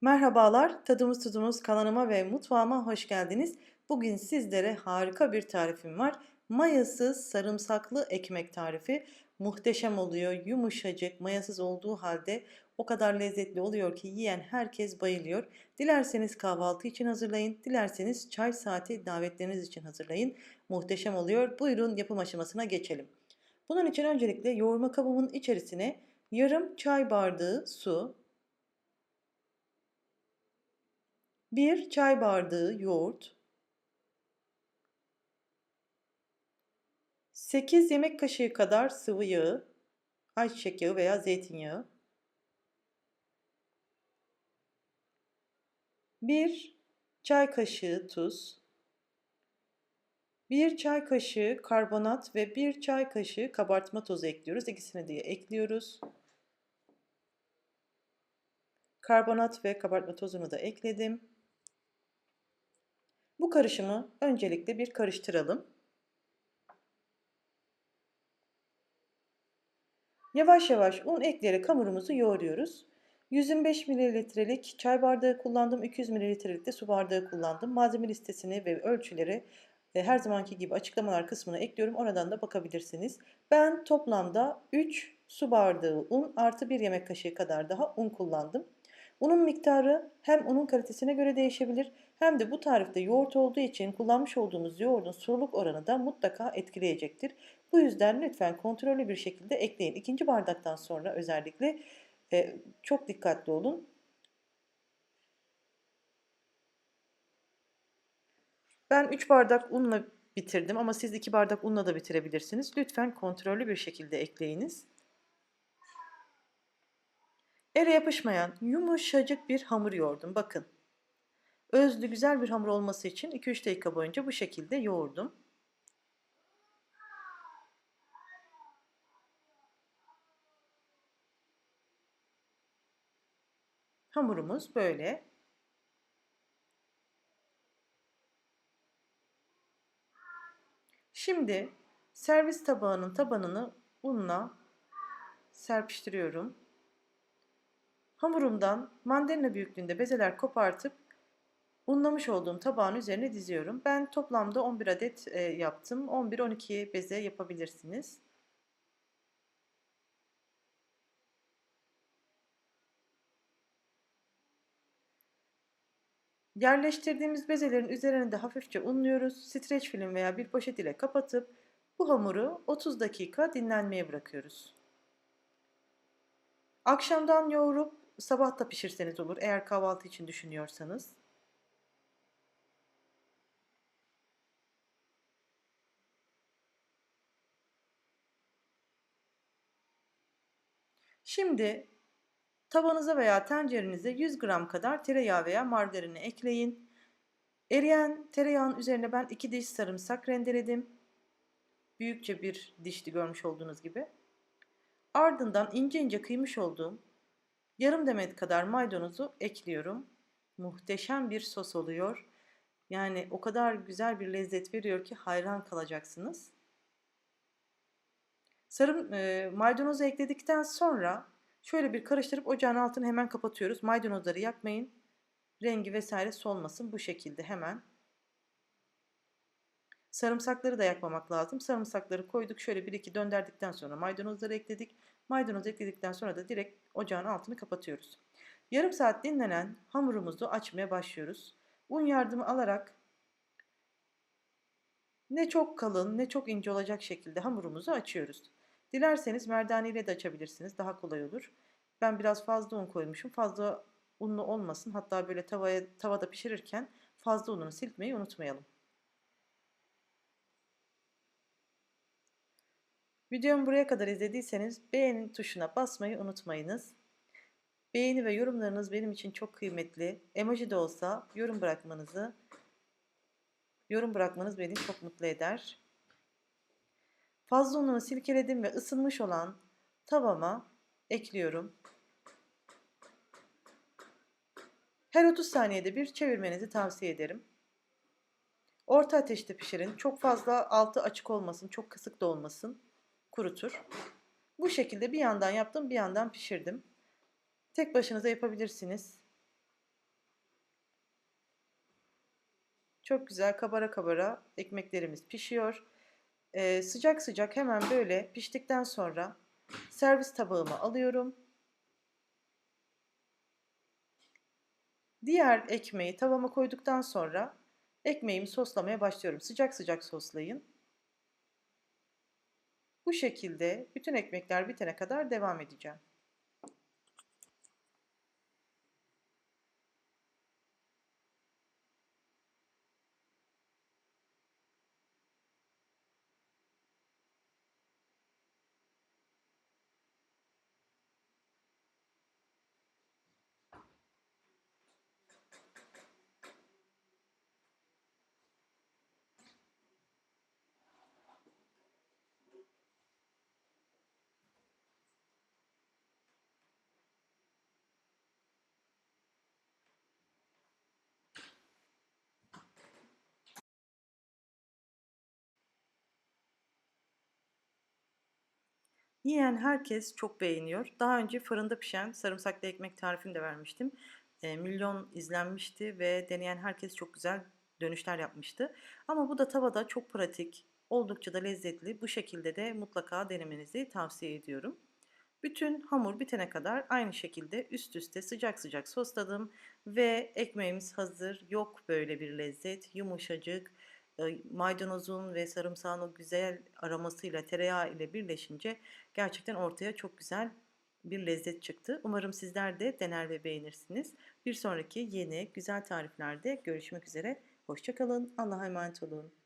Merhabalar, Tadımız Tuzumuz kanalıma ve mutfağıma hoş geldiniz. Bugün sizlere harika bir tarifim var. Mayasız sarımsaklı ekmek tarifi. Muhteşem oluyor, yumuşacık, mayasız olduğu halde o kadar lezzetli oluyor ki yiyen herkes bayılıyor. Dilerseniz kahvaltı için hazırlayın, dilerseniz çay saati davetleriniz için hazırlayın. Muhteşem oluyor. Buyurun yapım aşamasına geçelim. Bunun için öncelikle yoğurma kabımın içerisine yarım çay bardağı su, 1 çay bardağı yoğurt, 8 yemek kaşığı kadar sıvı yağı, ayçiçek yağı veya zeytinyağı, 1 çay kaşığı tuz, 1 çay kaşığı karbonat ve 1 çay kaşığı kabartma tozu ekliyoruz. İkisini de ekliyoruz. Karbonat ve kabartma tozunu da ekledim. Bu karışımı öncelikle bir karıştıralım. Yavaş yavaş un ekleyerek hamurumuzu yoğuruyoruz. 125 mililitrelik çay bardağı kullandım. 200 mililitrelik de su bardağı kullandım. Malzeme listesini ve ölçüleri e, her zamanki gibi açıklamalar kısmına ekliyorum. Oradan da bakabilirsiniz. Ben toplamda 3 su bardağı un artı 1 yemek kaşığı kadar daha un kullandım. Unun miktarı hem unun kalitesine göre değişebilir hem de bu tarifte yoğurt olduğu için kullanmış olduğumuz yoğurdun sululuk oranı da mutlaka etkileyecektir. Bu yüzden lütfen kontrollü bir şekilde ekleyin. İkinci bardaktan sonra özellikle e, çok dikkatli olun. Ben 3 bardak unla bitirdim ama siz 2 bardak unla da bitirebilirsiniz. Lütfen kontrollü bir şekilde ekleyiniz. Ele yapışmayan yumuşacık bir hamur yoğurdum. Bakın. Özlü güzel bir hamur olması için 2-3 dakika boyunca bu şekilde yoğurdum. Hamurumuz böyle. Şimdi servis tabağının tabanını unla serpiştiriyorum. Hamurumdan mandalina büyüklüğünde bezeler kopartıp unlamış olduğum tabağın üzerine diziyorum. Ben toplamda 11 adet e, yaptım. 11-12 beze yapabilirsiniz. Yerleştirdiğimiz bezelerin üzerine de hafifçe unluyoruz. Streç film veya bir poşet ile kapatıp bu hamuru 30 dakika dinlenmeye bırakıyoruz. Akşamdan yoğurup sabah da pişirseniz olur eğer kahvaltı için düşünüyorsanız. Şimdi tavanıza veya tencerenize 100 gram kadar tereyağı veya margarini ekleyin. Eriyen tereyağın üzerine ben 2 diş sarımsak rendeledim. Büyükçe bir dişli görmüş olduğunuz gibi. Ardından ince ince kıymış olduğum yarım demet kadar maydanozu ekliyorum. Muhteşem bir sos oluyor. Yani o kadar güzel bir lezzet veriyor ki hayran kalacaksınız. Sarım e, maydanozu ekledikten sonra şöyle bir karıştırıp ocağın altını hemen kapatıyoruz. Maydanozları yakmayın. Rengi vesaire solmasın bu şekilde hemen. Sarımsakları da yakmamak lazım. Sarımsakları koyduk. Şöyle bir iki döndürdükten sonra maydanozları ekledik. Maydanoz ekledikten sonra da direkt ocağın altını kapatıyoruz. Yarım saat dinlenen hamurumuzu açmaya başlıyoruz. Un yardımı alarak ne çok kalın ne çok ince olacak şekilde hamurumuzu açıyoruz. Dilerseniz merdane ile de açabilirsiniz. Daha kolay olur. Ben biraz fazla un koymuşum. Fazla unlu olmasın. Hatta böyle tavaya, tavada pişirirken fazla ununu silmeyi unutmayalım. Videomu buraya kadar izlediyseniz beğeni tuşuna basmayı unutmayınız. Beğeni ve yorumlarınız benim için çok kıymetli. Emoji de olsa yorum bırakmanızı yorum bırakmanız beni çok mutlu eder. Fazla ununu silkeledim ve ısınmış olan tavama ekliyorum. Her 30 saniyede bir çevirmenizi tavsiye ederim. Orta ateşte pişirin. Çok fazla altı açık olmasın, çok kısık da olmasın kurutur. Bu şekilde bir yandan yaptım, bir yandan pişirdim. Tek başınıza yapabilirsiniz. Çok güzel kabara kabara ekmeklerimiz pişiyor. Ee, sıcak sıcak hemen böyle piştikten sonra servis tabağıma alıyorum. Diğer ekmeği tavama koyduktan sonra ekmeğimi soslamaya başlıyorum. Sıcak sıcak soslayın. Bu şekilde bütün ekmekler bitene kadar devam edeceğim. Yiyen herkes çok beğeniyor. Daha önce fırında pişen sarımsaklı ekmek tarifini de vermiştim. E, milyon izlenmişti ve deneyen herkes çok güzel dönüşler yapmıştı. Ama bu da tavada çok pratik, oldukça da lezzetli. Bu şekilde de mutlaka denemenizi tavsiye ediyorum. Bütün hamur bitene kadar aynı şekilde üst üste sıcak sıcak sosladım ve ekmeğimiz hazır. Yok böyle bir lezzet, yumuşacık, maydanozun ve sarımsağın o güzel aromasıyla tereyağı ile birleşince gerçekten ortaya çok güzel bir lezzet çıktı. Umarım sizler de dener ve beğenirsiniz. Bir sonraki yeni güzel tariflerde görüşmek üzere. Hoşçakalın. Allah'a emanet olun.